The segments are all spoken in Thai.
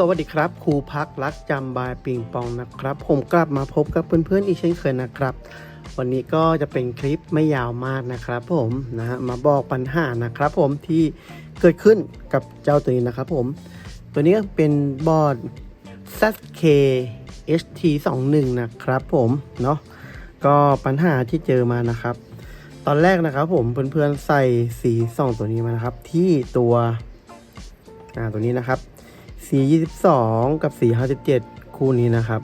สวัสดีครับครูพักรักจำบายปิงปองนะครับ ผมกลับมาพบกับเพื่อนๆอีกเช่นเคยนะครับ วันนี้ก็จะเป็นคลิปไม่ยาวมากนะครับ ผมนะฮะมาบอกปัญหานะครับ ผมที่เกิดขึ้นกับเจ้าตัวนี้นะครับผมตัวนี้เป็นบอร์ด ZK HT 2 1 นะครับ ผมเนาะก็ปัญหาที่เจอมานะครับ ตอนแรกนะครับ ผมเพื่อนๆใส่สีสองตัวนี้มานะครับ ที่ตัวอ่าตัวนี้นะครับ สี22 กับสี57 คู่นี้นะครับ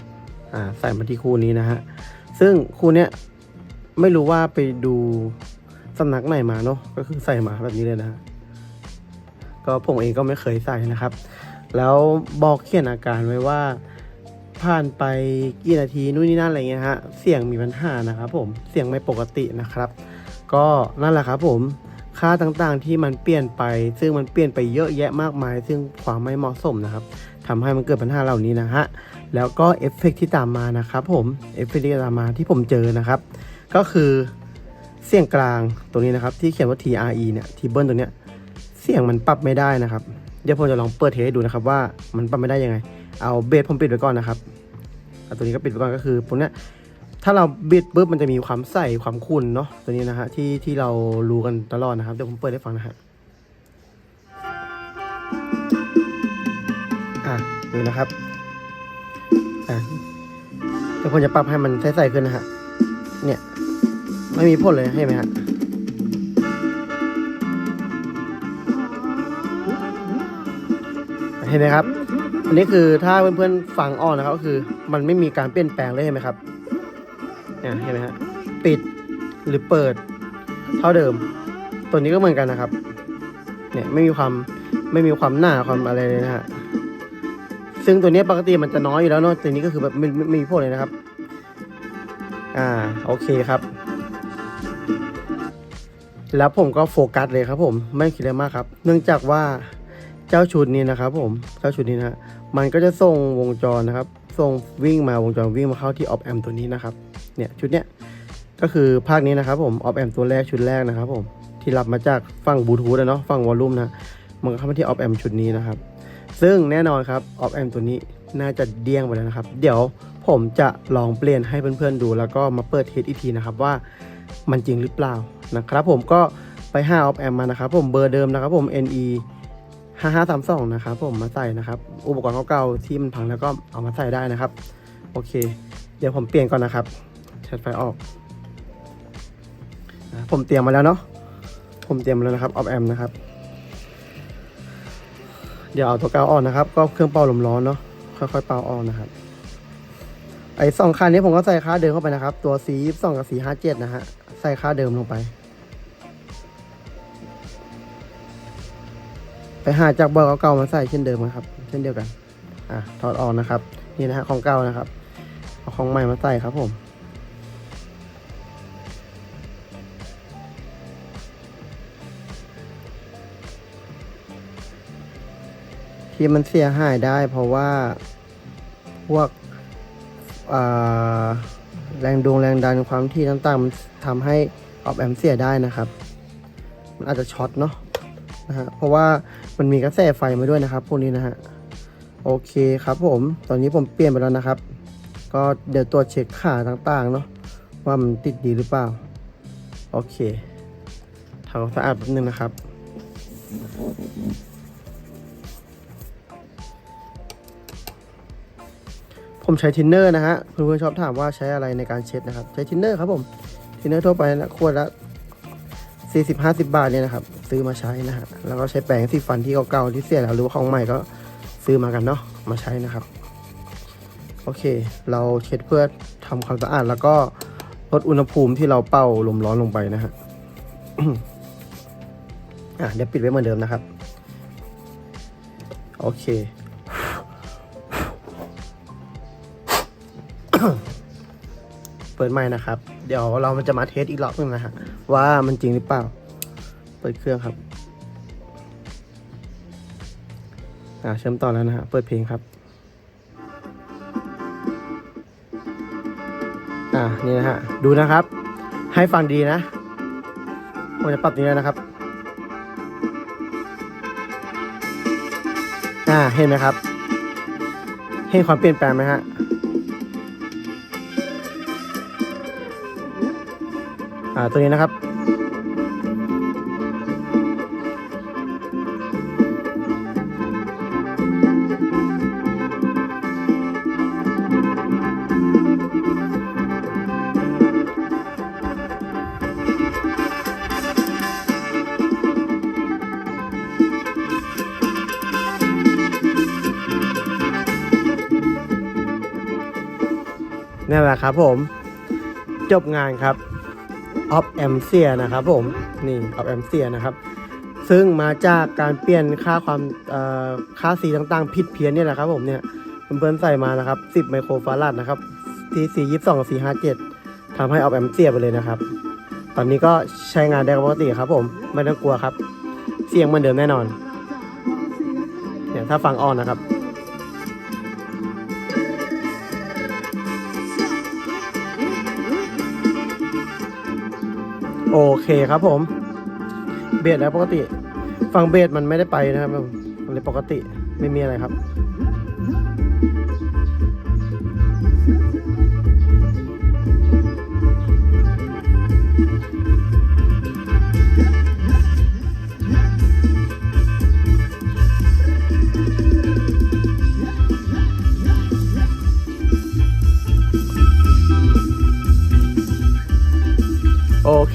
อ่า ใส่มาที่คู่นี้นะฮะ ซึ่งคู่เนี้ยไม่รู้ว่าไปดูสำนักไหนมาเนาะ ก็คือใส่มาแบบนี้เลยนะฮะก็ผมเองก็ไม่เคยใส่นะครับ แล้วบอกเขียนอาการไว้ว่า ผ่านไปกี่นาทีนู่นนี่นั่นอะไรเงี้ยฮะ เสียงมีปัญหานะครับผม เสียงไม่ปกตินะครับ ก็นั่นแหละครับผม ค่าต่างๆที่มันเปลี่ยนไป ซึ่งมันเปลี่ยนไปเยอะแยะมากมาย ซึ่งความไม่เหมาะสมนะครับทำให้มันเกิดปัญหาเหล่านี้นะฮะแล้วก็เอฟเฟกต์ที่ตามมานะครับผมเอฟเฟกต์ที่ตามมาที่ผมเจอนะครับ ก็คือเสียงกลางตรงนี้นะครับ ที่เขียนว่า TRE เนี่ยทีเบิลตัวเนี้ยเสียงมันปรับไม่ได้นะครับ เดี๋ยวผมจะลองเปิดเทสดูนะครับว่ามันปรับไม่ได้ยังไง เอาเบสผมปิดไว้ก่อนนะครับเอาตัวนี้ก็ปิดไว้ก่อนก็คือพวกเนี้ย ถ้าเราบิดปุ๊บมันจะมีความใสความขุ่นเนาะตัวนี้นะฮะที่ที่เรารู้กันตลอดนะครับ เดี๋ยวผมเปิดให้ฟังนะฮะอะดูนะครับอะเดี๋ยวผมจะปรับให้มันใสๆขึ้นนะฮะเนี่ย ไม่มีพ่นเลยเห็นไหมฮะเห็นไหมครับ อันนี้คือถ้าเพื่อนๆฟังออกนะครับก็คือมันไม่มีการเปลี่ยนแปลงเลยเห็นไหมครับ เนี่ยเห็นไหมฮะปิดหรือเปิดเท่าเดิม ตัวนี้ก็เหมือนกันนะครับ เนี่ยไม่มีความไม่มีความหน้าความอะไรเลยนะฮะซึ่งตัวนี้ปกติมันจะน้อยอยู่แล้วเนาะตัวนี้ก็คือแบบไม่ไม่มีพวกเลยนะครับ อ่าโอเคครับ แล้วผมก็โฟกัสเลยครับ ผมไม่คิดอะไรมากครับ เนื่องจากว่าเจ้าชุดนี้นะครับ ผมเจ้าชุดนี้นะฮะมันก็จะส่งวงจรนะครับส่งวิ่งมาวงจรวิ่งมาเข้าที่ออฟแอมตัวนี้นะครับ เนี่ยชุดเนี้ยก็คือภาคนี้นะครับผมออฟแอมตัวแรกชุดแรกนะครับผมที่รับมาจากฝั่งบลูทูธนะเนาะฝั่งวอลลุ่มนะมันก็เข้ามาที่ออฟแอมชุดนี้นะครับ ซึ่งแน่นอนครับออฟแอมตัวนี้น่าจะเดี้ยงไปแล้วนะครับ เดี๋ยวผมจะลองเปลี่ยนให้เพื่อนๆดู แล้วก็มาเปิดเทสอีกทีนะครับว่ามันจริงหรือเปล่านะครับผมก็ไปหาออฟแอมมานะครับผมเบอร์เดิมนะครับผม NE 5532นะครับผมมาใส่นะครับ อุปกรณ์เก่าๆที่มันพังแล้วก็เอามาใส่ได้นะครับ โอเค เดี๋ยวผมเปลี่ยนก่อนนะครับ แชทไฟออกอะผมเตรียมมาแล้วเนาะผมเตรียมมาแล้วนะครับออฟแอมนะครับ เดี๋ยวเอาตัวเก่าออกนะครับ ก็เครื่องเป่าลมร้อนเนาะค่อยๆเป่าออกนะครับ ไอ้สองคันนี้ผมก็ใส่ค่าเดิมเข้าไปนะครับ ตัวสีสองกับสีห้าเจ็ดนะฮะใส่ค่าเดิมลงไป ไปหาจากเบอร์เก่าๆมาใส่เช่นเดิมนะครับ เช่นเดียวกัน อะถอดออกนะครับ นี่นะฮะของเก่านะครับเอาของใหม่มาใส่ครับผม ที่มันเสียหายได้เพราะว่าพวกแรงดวงแรงดันความที่ต่างๆมันทำให้ออกแอมเสียได้นะครับ มันอาจจะช็อตเนาะนะฮะเพราะว่ามันมีกระแสไฟมาด้วยนะครับ พวกนี้นะฮะโอเคครับผมตอนนี้ผมเปลี่ยนไปแล้วนะครับ ก็เดี๋ยวตรวจเช็คขาต่างๆเนาะว่ามันติดดีหรือเปล่า โอเคทำความสะอาดแป๊บนึงนะครับ ผมใช้ทินเนอร์นะฮะเพื่อนๆชอบถามว่าใช้อะไรในการเช็ดนะครับ ใช้ทินเนอร์ครับผมทินเนอร์ทั่วไปนะขวดละ40 50 บาทเนี่ยนะครับ ซื้อมาใช้นะฮะแล้วก็ใช้แปรงสีฟันที่เก่าๆที่เสียแล้วหรือว่าของใหม่ก็ซื้อมากันเนาะมาใช้นะครับ โอเค เราเช็ดเพื่อทำความสะอาดแล้วก็ลดอุณหภูมิที่เราเป่าลมร้อนลงไปนะฮะอะเดี๋ยวปิดไว้เหมือนเดิมนะครับ โอเค เปิดใหม่นะครับ เดี๋ยวเรามันจะมาเทสอีกรอบหนึงนะฮะว่ามันจริงหรือเปล่า เปิดเครื่องครับ อ่าเชื่อมต่อแล้วนะฮะ เปิดเพลงครับ อ่านี่นะฮะ ดูนะครับ ให้ฟังดีนะผมจะปรับตรงนี้นะครับ อ่าเห็นไหมครับ เห็นความเปลี่ยนแปลงไหมฮะ อ่าตัวนี้นะครับนี่แหละครับผม จบงานครับ ออฟแอมเซียนะครับผมนี่ออฟแอมเซียนะครับ ซึ่งมาจากการเปลี่ยนค่าความค่าสีต่างๆ ผิดเพี้ยนเนี่ยแหละครับผมเนี่ยเพื่อนๆใส่มานะครับ 10 ไมโครฟาราดนะครับที่ 4 22 กับ 457ทำให้ออฟแอมเซียไปเลยนะครับ ตอนนี้ก็ใช้งานได้ปกติครับผม ไม่ต้องกลัวครับ เสียงเหมือนเดิมแน่นอนเนี่ยถ้าฟังออนนะครับ โอเคครับผม เบสแล้วปกติ ฟังเบสมันไม่ได้ไปนะครับมันเลยปกติไม่มีอะไรครับ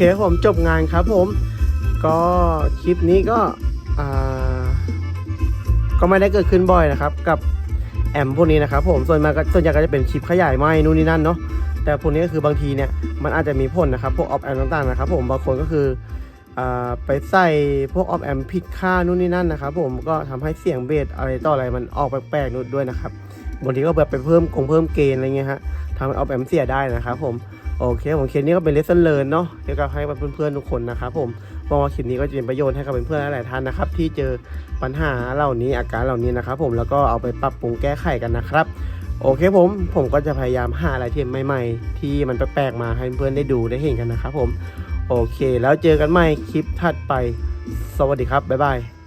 เคผมจบงานครับผม ก็คลิปนี้ก็ก็ไม่ได้เกิดขึ้นบ่อยนะครับ กับแอมพวกนี้นะครับ ผมส่วนมากส่วนใหญ่ก็จะเป็นคลิปขยายไม้นู่นนี่นั่นเนาะแต่พวกนี้ก็คือบางทีเนี่ยมันอาจจะมีผลนะครับพวกออฟแอมต่างๆนะครับ ผมบางคนก็คืออไปใส่พวกออฟแอมผิดค่านู่นนี่นั่นนะครับ ผมก็ทำให้เสียงเบสอะไรต่ออะไรมันออกแปลกๆนู่นด้วยนะครับบางทีก็แบบไปเพิ่มคงเพิ่มเกณฑ์อะไรเงี้ยฮะทำให้ออฟแอมเสียได้นะครับ ผม โอเคผมคลิปนี้ก็เป็นเลสเซนเลิร์นเนาะเกี่ยวกับให้เพื่อนๆทุกคนนะครับผมหวังว่าคลิปนี้ก็จะเป็นประโยชน์ให้กับเพื่อนๆหลายๆท่านนะครับ ที่เจอปัญหาเหล่านี้อาการเหล่านี้นะครับ ผมแล้วก็เอาไปปรับปรุงแก้ไขกันนะครับ โอเคผมผมก็จะพยายามหาอะไรที่ใหม่ๆ ที่มันแปลกๆมาให้เพื่อนๆได้ดูได้เห็นกันนะครับผมโอเค แล้วเจอกันใหม่คลิปถัดไป สวัสดีครับบ๊ายบาย